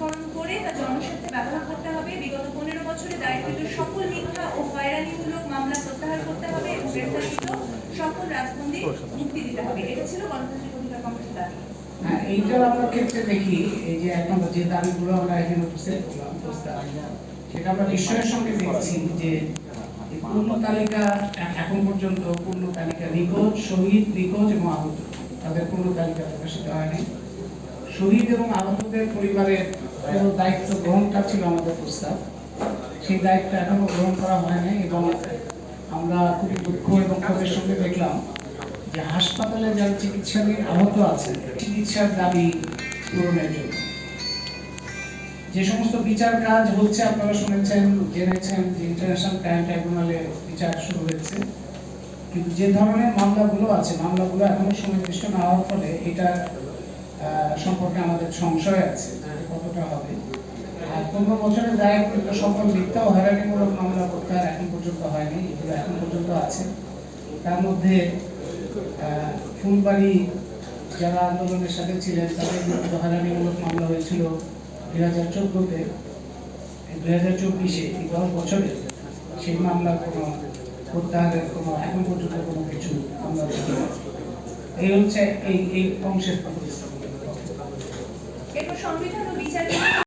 বাণিজ্যকরণ করে তা জনস্বার্থে ব্যবহার করতে হবে। বিগত পনেরো বছরে দায়েরকৃত সকল মিথ্যা ও হয়রানিমূলক মামলা প্রত্যাহার করতে হবে এবং গ্রেফতারকৃত সকল রাজবন্দী মুক্তি দিতে হবে। এটা ছিল গণতান্ত্রিক অধিকার কমিটির দাবি। হ্যাঁ এইটার আমরা ক্ষেত্রে দেখি, এই যে এক নম্বর যে দাবিগুলো আমরা এখানে উপস্থিত করলাম সেটা আমরা সঙ্গে দেখছি যে পূর্ণ তালিকা এখন পর্যন্ত পূর্ণ তালিকা নিখোঁজ, শহীদ নিখোঁজ এবং আহত। তাদের পূর্ণ তালিকা প্রকাশিত হয়নি। শহীদ এবং আহতদের পরিবারের পুরো দায়িত্ব গ্রহণটা ছিল আমাদের প্রস্তাব। সেই দায়িত্ব এখনও গ্রহণ করা এবং আমরা খুবই দুঃখ এবং ক্ষোভের সঙ্গে দেখলাম যে হাসপাতালে যারা চিকিৎসাধীন আহত চিকিৎসার দাবি পূরণের জন্য। যে সমস্ত বিচার কাজ হচ্ছে, আপনারা শুনেছেন, জেনেছেন যে ইন্টারন্যাশনাল ক্রাইম ট্রাইব্যুনালে বিচার শুরু হয়েছে। কিন্তু যে ধরনের মামলাগুলো আছে, মামলাগুলো এখনও সুনির্দিষ্ট না হওয়ার ফলে এটা সম্পর্কে আমাদের সংশয় আছে কতটা হবে। আর পনেরো বছরের দায়িত্ব সকল মিথ্যা ও হয়রানিমূলক মামলা প্রত্যাহার এখন পর্যন্ত হয়নি, এগুলো এখন পর্যন্ত আছে। তার মধ্যে ফুলবাড়ি যারা আন্দোলনের সাথে ছিলেন, তাদের বিরুদ্ধে হয়রানিমূলক মামলা হয়েছিল দুই হাজার চোদ্দোতে। দুই হাজার চব্বিশে, এই দশ বছরে সেই মামলার কোনো প্রত্যাহারের কোনো, এখন পর্যন্ত কোনো কিছু আমরা এই হচ্ছে এই এই অংশের কথা। এরপর সংবিধান ও বিচার